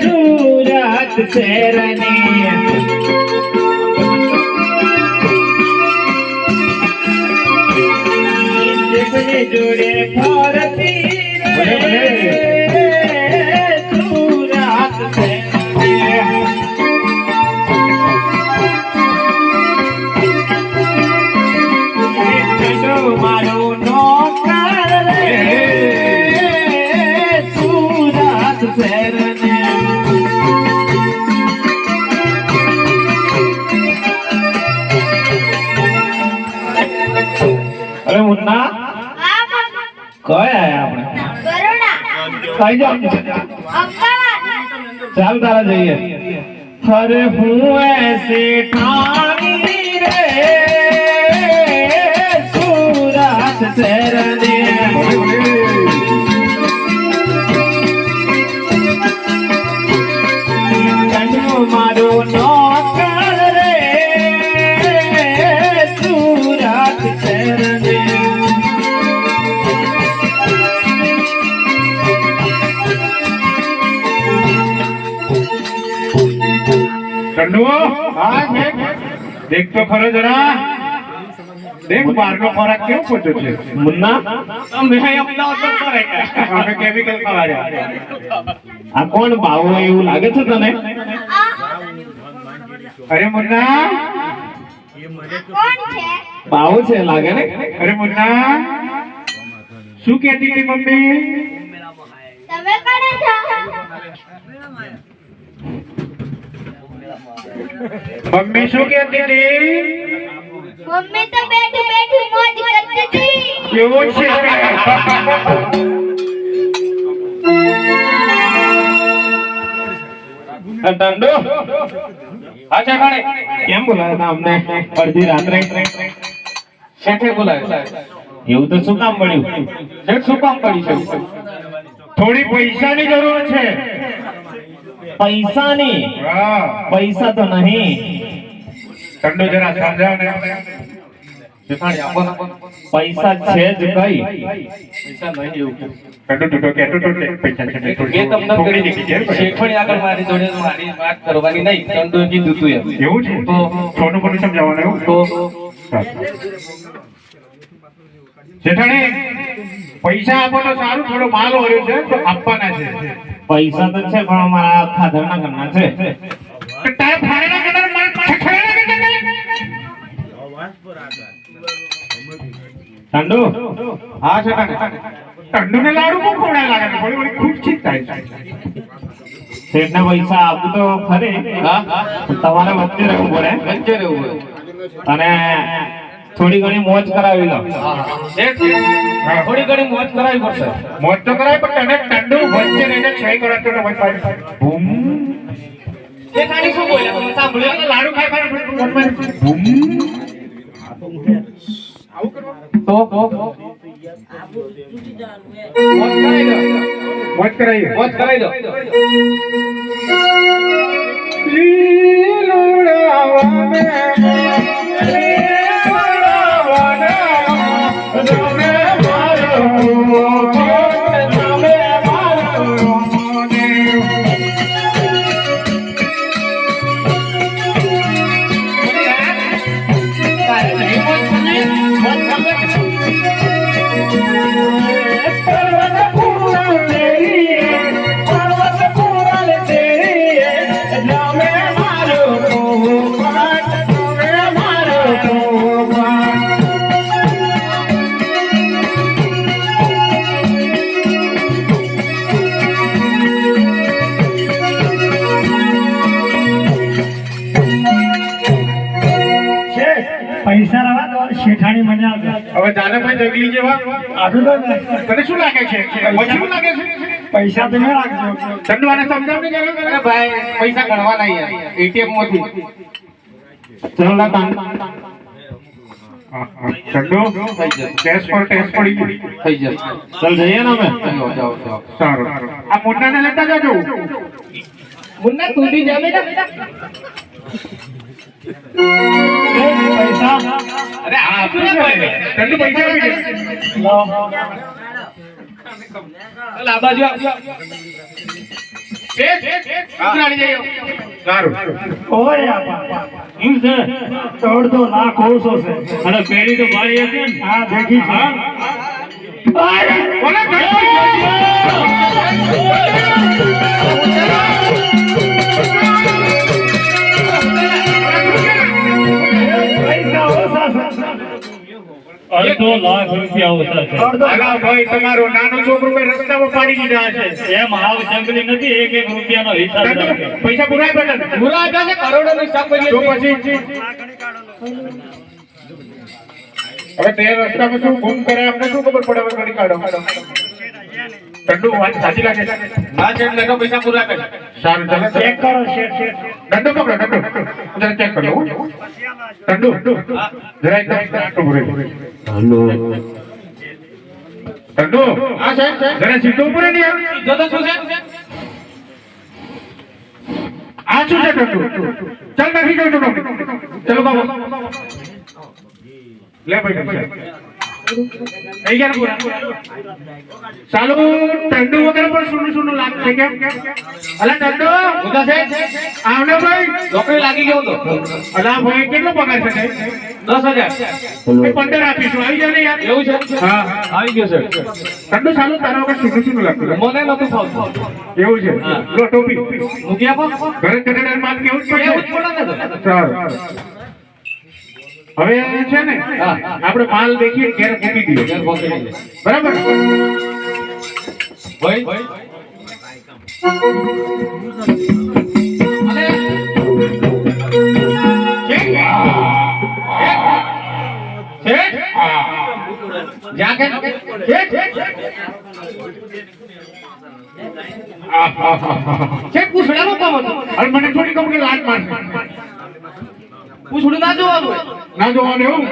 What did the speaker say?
સુરત જીભની જોડે મુન્ના કયા આયા આપણે? કઈ જાવ ચાલ તારા જઈએ. અરે હું એસે ઠાની દેખ તો ખરો જરા. દેખ બહારનો ખોરાક કેવો પોચો છે? મુન્ના? અમે અમદાવાદ કરે અમે કેમિકલ ખવાડ્યા. આ કોણ બાવો એવું લાગે છે તને? અરે મુન્ના. બાવો છે લાગે ને? અરે મુન્ના. શું કહેતી હતી મમ્મી? તમે કોણ છો? મમ્મી શું કહેતી હતી? મમ્મી તો બેઠી બેઠી મોજ કરતી હતી. કેવું છે? દંડો અચ્છા ખાણે કેમ બોલાવ્યા હતા અમને? અડધી રાત્રે. શેઠે બોલાય એવું તો શું કામ મળ્યું શેઠ શું કામ પડી છે? થોડી પૈસાની જરૂર છે. પૈસાની? ની પૈસા તો નહીં. ઠંડો જરા સમજાવ પૈસા છે જ કઈ. ઠંડો ટૂટો કે ટૂટો કે પૈસા છે મેં તમને થોડી દીધી છે આગળ મારી જોડે મારી વાત કરવાની નહીં ચંદુ કીધું તું એમ. એવું છે? તો સોનું પણ સમજાવવાનું એવું? તો જેઠાણી પૈસા આપો તો સારું થોડો માલ ઓર્યો છે તો આપવાના છે. પૈસા તો છે પણ અમારા ખાધરના ઘરના છે. તારે? ઠંડુ હા જેઠાણી ઠંડુને લાડુ બહુ ખવડાય લાગે છે થોડી થોડી ખૂબ ચીજ થાય છે. શેઠને પૈસા આપું તો ખરે. તમારે વચ્ચે રહેવું પડે. વચ્ચે રહેવું અને થોડી ઘણી મોજ કરાવી લો. થોડી ઘણી મોજ કરાવી પડશે. મોજ તો કરાય પણ તમે ઠંડુ વચ્ચે રહીને છય કરાતો તો પાડી બૂમ. શેઠાણી શું બોલે? સાંભળ્યો ને? લાડુ ખાઈ મનમાં બૂમ. તો તો મોજ કરાવી દો મોજ દો મોજ કરાવી દો દાનાભાઈ જગલી જેવા તને શું લાગે છે? ઓછું લાગે છે? પૈસા તમે રાખજો. ચંદુ આને સમજાવ અરે ભાઈ પૈસા ગણવાના યાર. એટીએમમાંથી. ચલો ના કામ. ચંદુ ટેસ્ટ પર ટેસ્ટ પડી પડી થઈ જશે. ચલ જઈએ ને અમે. જાઓ જાઓ જાઓ. સારું. આ મુન્નાને લેતા જાજો. મુન્ના તું બી જા બેટા. પૈસા અરે આપી ને ભાઈ? પૈસા આપી દે. લો બાજુ લાખ ઓછો છે. અને પેઢી તો ભારી હતી હા દેખી છે. અડધો લાખ રૂપિયા ઓછા છે અડધો અલા ભાઈ તમારો નાનો છોકરો કઈ રસ્તામાં પાડી દીધા છે એમ હાવ જંગલી નથી એક એક રૂપિયાનો હિસાબ પૈસા પુરાય બેટા. પૂરા આપ્યા છે, કરોડોનો હિસાબ કરીએ તો પછી હવે તે રસ્તામાં શું ગુમ કરે અમને શું ખબર પડે હવે ઘડી કાઢો. ઠંડુ વાત સાચી લાગે છે. હા, શેઠ, લેખો પૈસા પૂરા છે. સારું ચાલો. ચેક કરો શેઠ શેઠ દંડો પકડો દંડો જરા ચેક કરો હો. દંડુ જરા એકદમ આટલું ભરે દંડુ હા, શેઠ. જરા સીધો ઉપર આવે જો તો શું સાહેબ આ શું છે દંડુ ચાલ નાખી દો દંડુ ચલો બાબા લે ભાઈ પૈસા. થઈ ગયા પૂરા? ચાલો ટંડુ વગર પણ સુનું સુનું લાગશે કેમ અલા ટંડુ ઉધા શેઠ, આવને ભાઈ? નોકરી લાગી ગયો તો. અલા ભાઈ કેટલો પગાર છે દસ હજાર. પંદર આપીશું. આવી જાવ ને યાર? એવું છે? હા. આવી ગયો છે. ટંડુ ચાલુ તારા વગર સુનું સુનું લાગતું મને નતું ફાવતું. એવું છે? લો ટોપી. મૂકી આપો. ઘરે માલ કેવું જ એવું જ પડે ને તો. સારું. હવે છે ને. આપણે માલ દેખીએ ઘેર મૂકી દઈએ. બરાબર? મને થોડી ખબર કે લાત મારશે પૂછડું ના જોવાનું ના જોવાનું એવું?